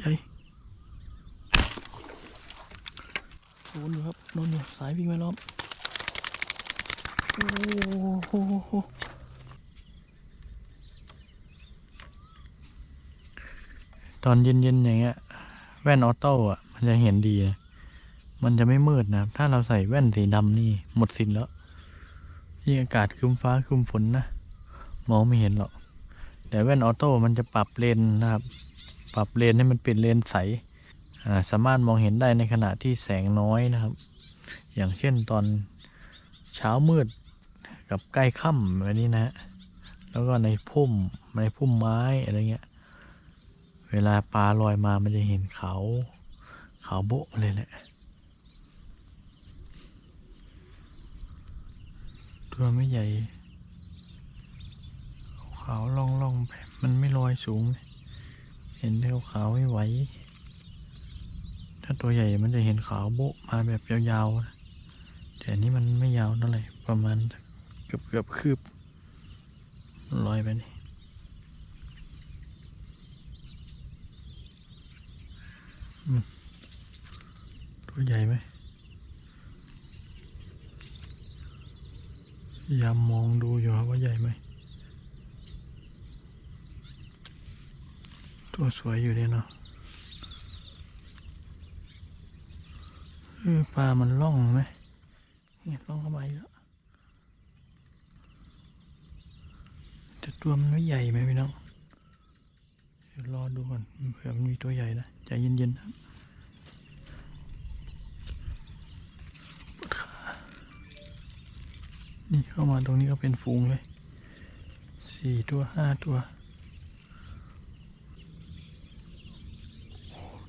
ใหญ่โดนอยู่ครับโดนอยู่สายวิ่งไม่ล้อมโอ้โหตอนเย็นๆอย่างเงี้ย แว่นออโต้อะมันจะเห็นดีนะมันจะไม่มืดนะ ถ้าเราใส่แว่นสีดำนี่หมดสินแล้วยิ่งอากาศครึ้มฟ้าครึ้มฝนนะ มองไม่เห็นหรอก แต่แว่นออโต้มันจะปรับเลนนะครับ ปรับเลนให้มันเป็นเลนใสสามารถมองเห็นได้ในขณะที่แสงน้อยนะครับ อย่างเช่นตอนเช้ามืดกับใกล้ค่ำแบบนี้นะฮะแล้วก็ในพุ่มในพุ่มไม้อะไรเงี้ย เวลาปลาลอยมามันจะเห็นเขาเขาโบะเลยแหละตัวไม่ใหญ่ขาวล่องล่องๆแบบมันไม่ลอยสูงเห็นเท้าขาวไม่ไหว ถ้าตัวใหญ่มันจะเห็นขาวโบะมาแบบยาวๆ แต่อันนี้มันไม่ยาวเท่าไหร่ประมาณเกือบเกือบๆคืบลอยไปนี่ตัวใหญ่ไหมยายามมองดูอยู่ครับว่าใหญ่ไหม ตัวสวยอยู่เนี่ยเนาะปลามันล่องไหมเนี่ยล่องเข้ามาอีกแล้วแต่ตัวมันไม่ใหญ่ไหมพี่น้องเดี๋ยวรอดูก่อนเผื่อมันมีตัวใหญ่นะใจเย็นๆนะนี่เข้ามาตรงนี้ก็เป็นฝูงเลยสี่ตัวห้าตัว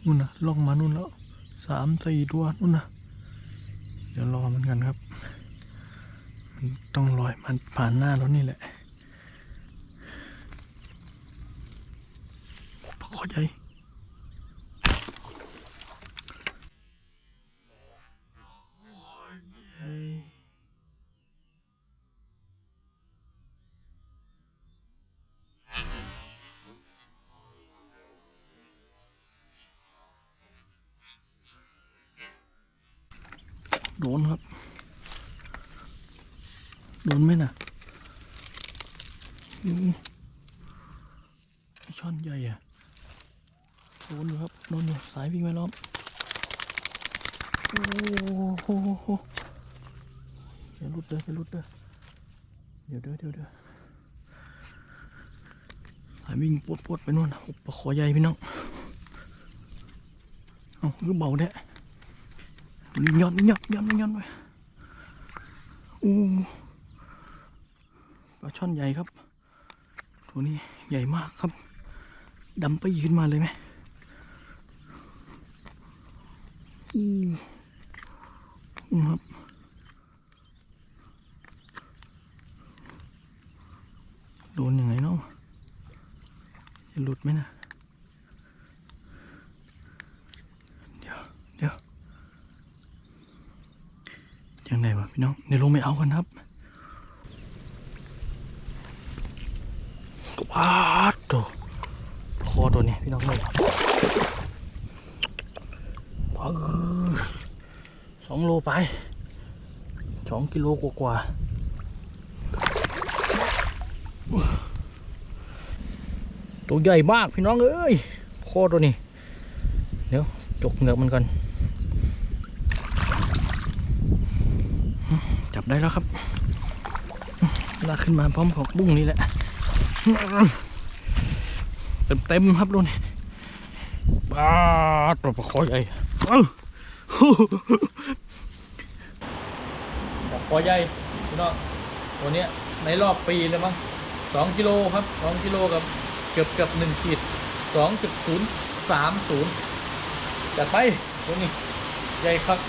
นู่นนะล่องมานู่นแล้วสามสี่ตัวนู่นนะเดี๋ยวรอมันกันครับ มันต้องลอยมันผ่านหน้าแล้วนี่แหละ โดนครับ โดนไหมน่ะช่อนใหญ่อะโดนอยู่ครับ โดนอยู่สายวิ่งไม่ล้อม โอ้โหอย่าลุดเด้ออย่าลุดเด้อเดี๋ยวเด้อเดี๋ยวเด้อสายวิ่งปวดปวดๆไปนู่นนะโอ้ปลาขอใหญ่พี่น้อง เอาคือเบาแท้นี่ ย้อนนี่ย้อนย้อนนี่ย้อนไปโอ้ปลาช่อนใหญ่ครับ ตัวนี้ใหญ่มากครับดำไปยืนมาเลยไหมอู้อู้ครับโดนยังไงเนาะจะหลุดไหมนะ เดี๋ยว เดี๋ยว ยังไงวะพี่น้องเดี๋ยวลงไปเอากันครับว้าดตัวคอตัวนี้พี่น้องเลยสองโลไปสองกิโลกว่าๆตัวใหญ่มากพี่น้องเอ้ยคอตัวนี้ เดี๋ยวจกเหงือกมันก่อน จับ ได้แล้วครับลากขึ้นมาพร้อมผักบุ้งนี่แหละ เต็มเต็มๆครับดูนี่ปลาตัวปลาคอใหญ่ปลาคอใหญ่พี่น้องตัวเนี้ยในรอบปีเลยมั้งสองกิโลครับสองกิโลกับเกือบเกือบหนึ่งขีดสองจุดศูนย์สามศูนย์จัดไปตัวนี้ใหญ่ครับ